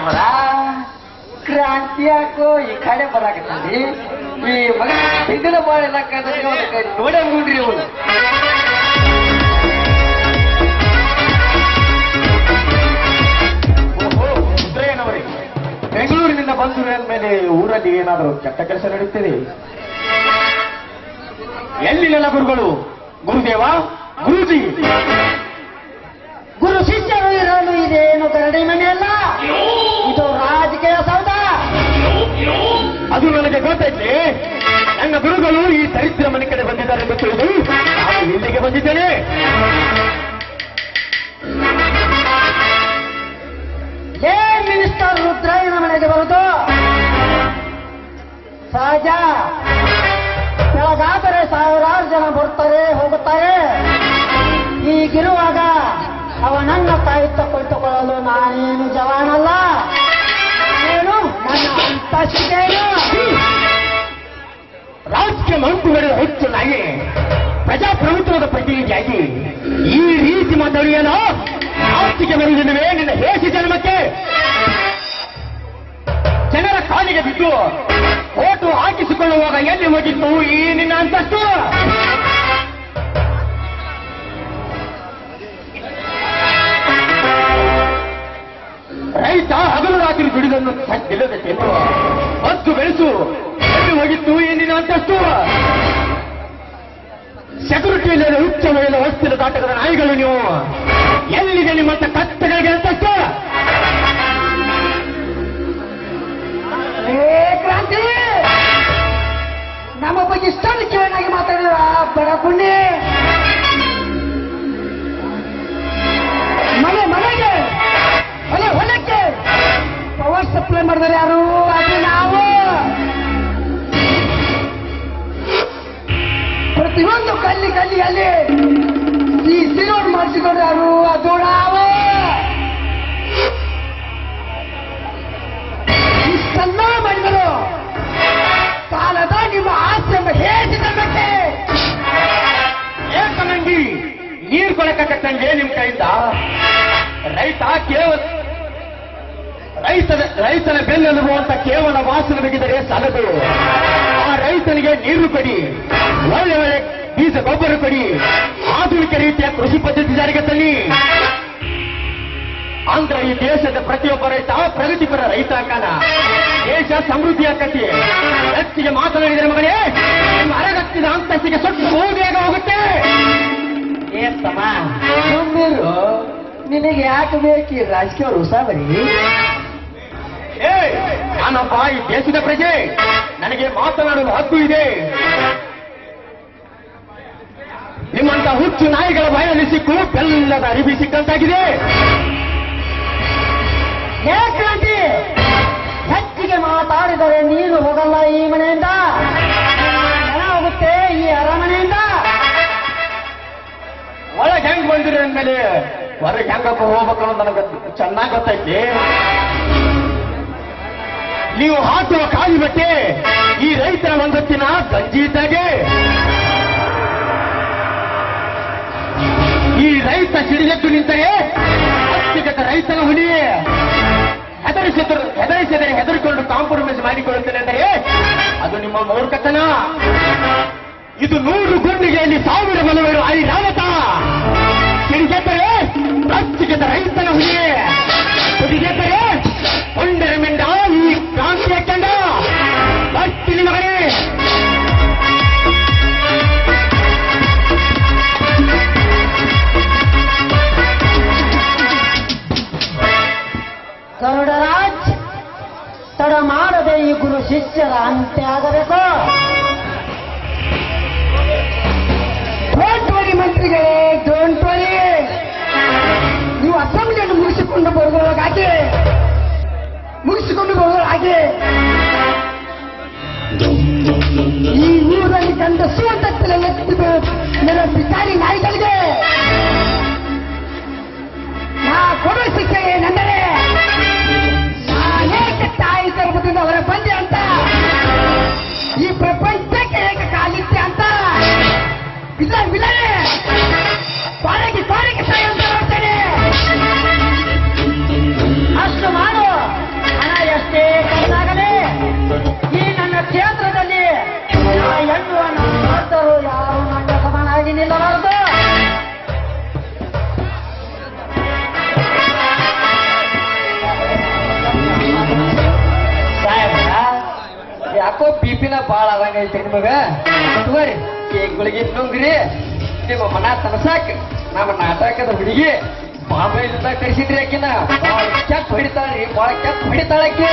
ಸಾಹೇಬರ ಕ್ರಾಂತಿ ಯಾಕೋ ಈ ಕಡೆ ಬರಾಕತ್ತೀ ಈ ಮಗ ಹಿಂದಿನ ಮಾಡಿದ ನೋಡೇ ಮುಂಡ್ರಿ ಅವನು ಬೆಂಗಳೂರಿನಿಂದ ಬಂದು ಮೇಲೆ ಊರಲ್ಲಿ ಏನಾದರೂ ಕೆಟ್ಟ ಕೆಲಸ ನಡೆಯುತ್ತಿದೆ ಎಲ್ಲಿ ನನ್ನ ಗುರುಗಳು? ಗುರುದೇವ ಗುರುಜಿ. ಗುರು ಶಿಷ್ಯರು ಇರಲು ಇದೇನು ಕರಡಿ ಮನೆಯಲ್ಲ? ಅದು ನನಗೆ ಗೊತ್ತೈತೆ. ನನ್ನ ಗುರುಗಳು ಈ ದರಿದ್ರ ಮನೆ ಕಡೆ ಬಂದಿದ್ದಾರೆ ತಿಳಿದು ನಾನು ಇಲ್ಲಿಗೆ ಬಂದಿದ್ದೇನೆ. ಏ ಮಿನಿಸ್ಟರ್ ರುದ್ರಾಯಣ ಮನೆಗೆ ಬರುದು. ಸಹಜ. ಬೆಳಗಾದರೆ ಸಾವಿರಾರು ಜನ ಬರ್ತಾರೆ, ಹೋಗುತ್ತಾರೆ. ಹೀಗಿರುವಾಗ ಅವನನ್ನ ಕಾಯುತ್ತ ಕುಳಿತುಕೊಳ್ಳಲು ನಾನೇನು ಜವಾನಲ್ಲ? ಏನು? ನನ್ನ ಅಂತಸ್ತಿಗೇನು ರಾಜಕೀಯ ಮಂತ್ರಿಗಳ ಹೆಚ್ಚು ನಾಯಿ ಪ್ರಜಾಪ್ರಭುತ್ವದ ಪ್ರತಿನಿಧಿಯಾಗಿ ಈ ರೀತಿ ಮಾತಾಡಿಯಲ್ಲ ಆಸ್ತಿಗೆ ಬರುವುದಿಲ್ಲವೇ ನಿನ್ನ ಹೇಸಿ ಜನ್ಮಕ್ಕೆ. ಜನರ ಕಾಲಿಗೆ ಬಿದ್ದು ಓಟು ಹಾಕಿಸಿಕೊಳ್ಳುವಾಗ ಎಲ್ಲಿ ಹೋಗಿತ್ತು ಈ ನಿನ್ನ ಅಂತಸ್ತು? ರೈತ ಹಗಲು ರಾತ್ರಿ ದುಡಿದನ್ನು ಇಲ್ಲದೆ ಹತ್ತು ಬೆಳೆಸು. ಹೋಗಿತ್ತು ಈ ನಿನ್ನ ಅಂತಸ್ತು ಸೆಕ್ಯೂರಿಟಿ ಇಲ್ಲದೆ ಉಚ್ಚ ಮೇಲೆ ವಸ್ತಿನ ನಾಯಿಗಳು ನೀವು. ಎಲ್ಲಿದೆ ನಿಮ್ಮಂತ ಕತ್ತಗಳಿಗೆ ಅಂತಸ್ತು ಕ್ರಾಂತಿ! ನಮ್ಮ ಬಗ್ಗೆ ಇಷ್ಟೊಂದು ಕಿವನಾಗಿ ಮಾತಾಡಿದ್ರ, ಬಡ ಪುಣ್ಯ. ಮನೆ ಮನೆಗೆ ಹೊಲೆ ಹೊಲಕ್ಕೆ. ಪವರ್ ಸಪ್ಲೈ ಮಾಡಿದಾರೆ ಯಾರು? ಕೊಡಕತ್ತಂಗೆ ನಿಮ್ ಕೈಯಿಂದ. ರೈತ ಕೇವಲ ರೈತನ ರೈತನ ಬೆನ್ನೆಲುಬುವಂತ ಕೇವಲ ವಾಸನೆ ಬಿಗಿದರೆ ಸಾಲದು. ಆ ರೈತನಿಗೆ ನೀರು ಕೊಡಿ, ಒಳ್ಳೆ ಒಳ್ಳೆ ಬೀಜ ಗೊಬ್ಬರ ಕೊಡಿ, ಆಧುನಿಕ ರೀತಿಯ ಕೃಷಿ ಪದ್ಧತಿ ಜಾರಿಗೆ ತನ್ನಿ. ಅಂದ್ರೆ ಈ ದೇಶದ ಪ್ರತಿಯೊಬ್ಬ ರೈತ ಪ್ರಗತಿಪರ ರೈತ ಅಕ್ಕನ. ದೇಶ ಸಮೃದ್ಧಿ ಆಕತಿ. ಹೆಚ್ಚಿಗೆ ಮಾತನಾಡಿದರೆ ಮಗನೇ ನಿಮ್ಮ ಅರಗತ್ತಿದ ಅಂತಸ್ತಿಗೆ ಸ್ವಲ್ಪ ಬೇಗ ಹೋಗುತ್ತೆ. ನಿನಗೆ ಯಾಕೆ ಬೇಕು ಈ ರಾಜಕೀಯ ಉಸಾಬರಿ ಏ ನಾನೊಬ್ಬ ಈ ದೇಶದ ಪ್ರಜೆ ನನಗೆ ಮಾತನಾಡಲು ಹಕ್ಕು ಇದೆ. ನಿಮ್ಮಂತ ಹುಚ್ಚು ನಾಯಿಗಳ ಬಾಯಲ್ಲಿ ಸಿಕ್ಕು ಬೆಲ್ಲದ ಅರಿವಿ ಸಿಕ್ಕಂತಾಗಿದೆ. ಹೆಚ್ಚಿಗೆ ಮಾತಾಡಿದರೆ ನೀನು ಹೋಗಲ್ಲ ಈ ಮನೆಯಿಂದ. ಅಂದ್ಮೇಲೆ ಹೊರಗೆ ಹೆಂಗಪ್ಪ ಹೋಗ್ಬೇಕು ಅನ್ನೋದು ನನಗೆ ಚೆನ್ನಾಗಿ ಗೊತ್ತೈತಿ. ನೀವು ಹಾಕುವ ಕಾಯಿ ಬಟ್ಟೆ ಈ ರೈತರ ಒಂದೊತ್ತಿನ ಗಂಜಿ ಇದ್ದಾಗೆ ಈ ರೈತ ಸಿಡಿಗೆದ್ದು ನಿಂತರೆ ಅತ್ಯಗತ ರೈತನ ಹುಲಿ ಹೆದರಿಸಿದರು, ಹೆದರಿಸಿದರೆ ಹೆದರಿಕೊಂಡು ಕಾಂಪ್ರಮೈಸ್ ಮಾಡಿಕೊಳ್ಳುತ್ತೇನೆ ಅಂದರೆ ಅದು ನಿಮ್ಮ ಮೂರ್ಖತನ. ಇದು ನೂರು ಗುಂಡಿಗೆಯಲ್ಲಿ ಸಾವಿರ ಬಲವರು ಐ ರಾವತ ಶಿಷ್ಯರ ಅಂತ್ಯ ಆಗಬೇಕು. ಡೋಂಟ್ ವರಿ ಮಂತ್ರಿಗಳೇ ಡೋಂಟ್ ವರಿ ನೀವು ಅಸೆಂಬ್ಲಿಯನ್ನು ಮುಗಿಸಿಕೊಂಡು ಬರುವುದರೊಳಗಾಗಿ ಮುಗಿಸಿಕೊಂಡು ಬರುವುದರೊಳಗೆ ಈ ಊರಲ್ಲಿ ಕಂಡ ಸುವಂತ ನನ್ನ ಬಿಚಾರಿ ನಾಯಿಗಳಿಗೆ. ಪಾಲಕಿ ಪಾಲಕಿ ತಾಯಿ ಮಾಡು. ಎಷ್ಟೇ ಈ ನನ್ನ ಕ್ಷೇತ್ರದಲ್ಲಿ ಯಾರು ಯಾಕೋ ಬಿಪಿನ ಬಾಳ ಅದಂಗ ನಿಮಗ? ಕೇಕ್ ಗುಳಿಗೆ ನುಂಗ್ರಿ ನಿಮ್ಮ ಮನ ತರಸಾಕ ನಮ್ಮ ನಾಟಕದ ಹುಡುಗಿ ಬಾಂಬೆಯಿಂದ ಕರೆಸಿದ್ರಿ ಆಕಿನ. ಬಾಳ ಕೆಪ್ಪ ಹಿಡಿತಾಳ್ರಿ ಬಾಳ ಕೆಪ್ಪ ಹೊಡಿತಾಳಕ್ಕೆ